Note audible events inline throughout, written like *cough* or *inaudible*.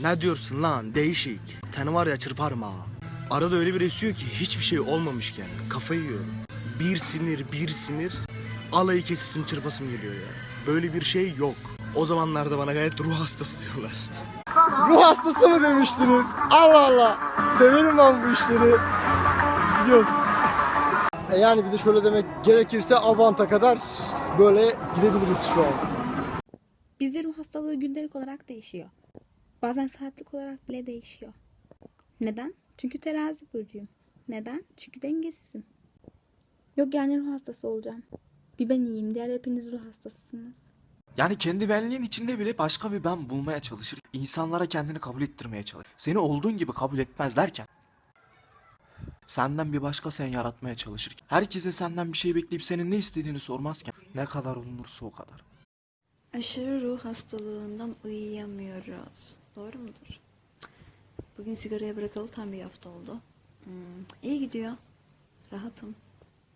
Ne diyorsun lan değişik. Seni var ya çırparım ha. Arada öyle bir esiyor ki hiçbir şey olmamışken kafayı yiyorum. Bir sinir bir sinir alayı kesisim çırpasım geliyor ya. Böyle bir şey yok. O zamanlarda bana gayet ruh hastası diyorlar. Ruh hastası mı demiştiniz? Allah Allah. Severim ben bu işleri. Biz gidiyoruz. E yani bir de şöyle demek gerekirse Avant'a kadar böyle gidebiliriz şu an. Bizde ruh hastalığı gündelik olarak değişiyor. Bazen saatlik olarak bile değişiyor. Neden? Çünkü terazi burcuyum. Neden? Çünkü dengesizim. Yok yani ruh hastası olacağım. Bir ben iyiyim, diğer hepiniz ruh hastasısınız. Yani kendi benliğin içinde bile başka bir ben bulmaya çalışır. İnsanlara kendini kabul ettirmeye çalış. Seni olduğun gibi kabul etmezlerken. Senden bir başka sen yaratmaya çalışır. Herkesin senden bir şey bekleyip senin ne istediğini sormazken ne kadar olunursa o kadar. Aşırı ruh hastalığından uyuyamıyoruz. Doğru mudur? Bugün sigaraya bırakalı tam bir hafta oldu. Hmm, iyi gidiyor. Rahatım.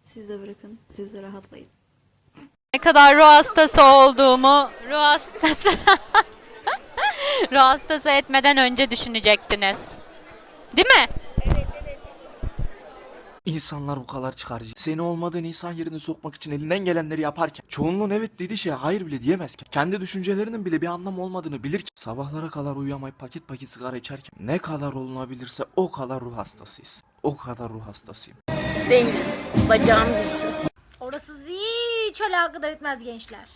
Siz de bırakın. Siz de rahatlayın. Ne kadar ruh hastası olduğumu ruh hastası *laughs* ruh hastası etmeden önce düşünecektiniz. Değil mi? İnsanlar bu kadar çıkarcı. Seni olmadığın insan yerine sokmak için elinden gelenleri yaparken, çoğunluğun evet dediği şeye hayır bile diyemezken, kendi düşüncelerinin bile bir anlam olmadığını bilirken, sabahlara kadar uyuyamayıp paket paket sigara içerken, ne kadar olunabilirse o kadar ruh hastasıyız. O kadar ruh hastasıyım. Orası hiç alakadar etmez gençler.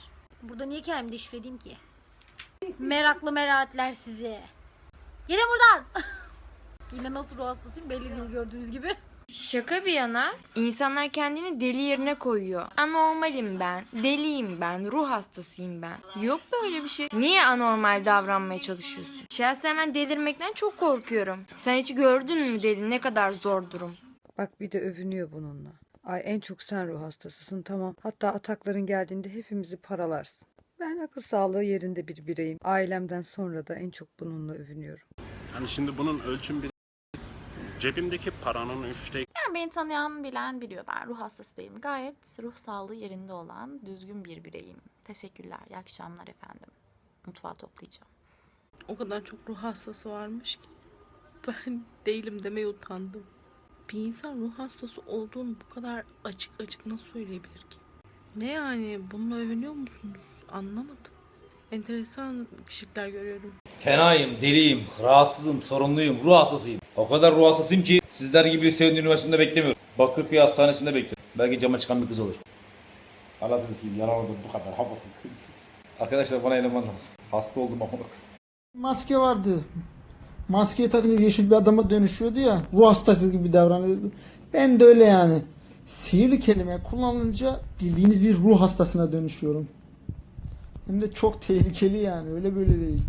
Burada niye kendimi deşifre edeyim ki? Meraklı merahatler sizi. Gelin buradan. *laughs* Yine nasıl ruh hastasıyım belli değil gördüğünüz gibi. Şaka bir yana insanlar kendini deli yerine koyuyor. Anormalim ben, deliyim ben, ruh hastasıyım ben. Yok böyle bir şey. Niye anormal davranmaya çalışıyorsun? Şahsen ben delirmekten çok korkuyorum. Sen hiç gördün mü deli ne kadar zor durum? Bak bir de övünüyor bununla. Ay en çok sen ruh hastasısın tamam. Hatta atakların geldiğinde hepimizi paralarsın. Ben akıl sağlığı yerinde bir bireyim. Ailemden sonra da en çok bununla övünüyorum. Hani şimdi bunun ölçüm bir cebimdeki paranın üçte Yani beni tanıyan bilen biliyor ben ruh hastası değilim. Gayet ruh sağlığı yerinde olan düzgün bir bireyim. Teşekkürler. İyi akşamlar efendim. Mutfağı toplayacağım. O kadar çok ruh hastası varmış ki ben değilim demeye utandım. Bir insan ruh hastası olduğunu bu kadar açık açık nasıl söyleyebilir ki? Ne yani bununla övünüyor musunuz? Anlamadım. Enteresan kişilikler görüyorum. Fenayım, deliyim, rahatsızım, sorunluyum, ruh hastasıyım. O kadar ruh hastasıyım ki sizler gibi bir Sevinç Üniversitesi'nde beklemiyorum. Bakırköy Hastanesi'nde bekliyorum. Belki cama çıkan bir kız olur. Seveyim, yalan oldu bu kadar. *laughs* Arkadaşlar bana eleman lazım. Hasta oldum ama Maske vardı. Maskeyi takınca yeşil bir adama dönüşüyordu ya. Ruh hastası gibi davranıyordu. Ben de öyle yani. Sihirli kelime kullanılınca bildiğiniz bir ruh hastasına dönüşüyorum. Hem de çok tehlikeli yani öyle böyle değil.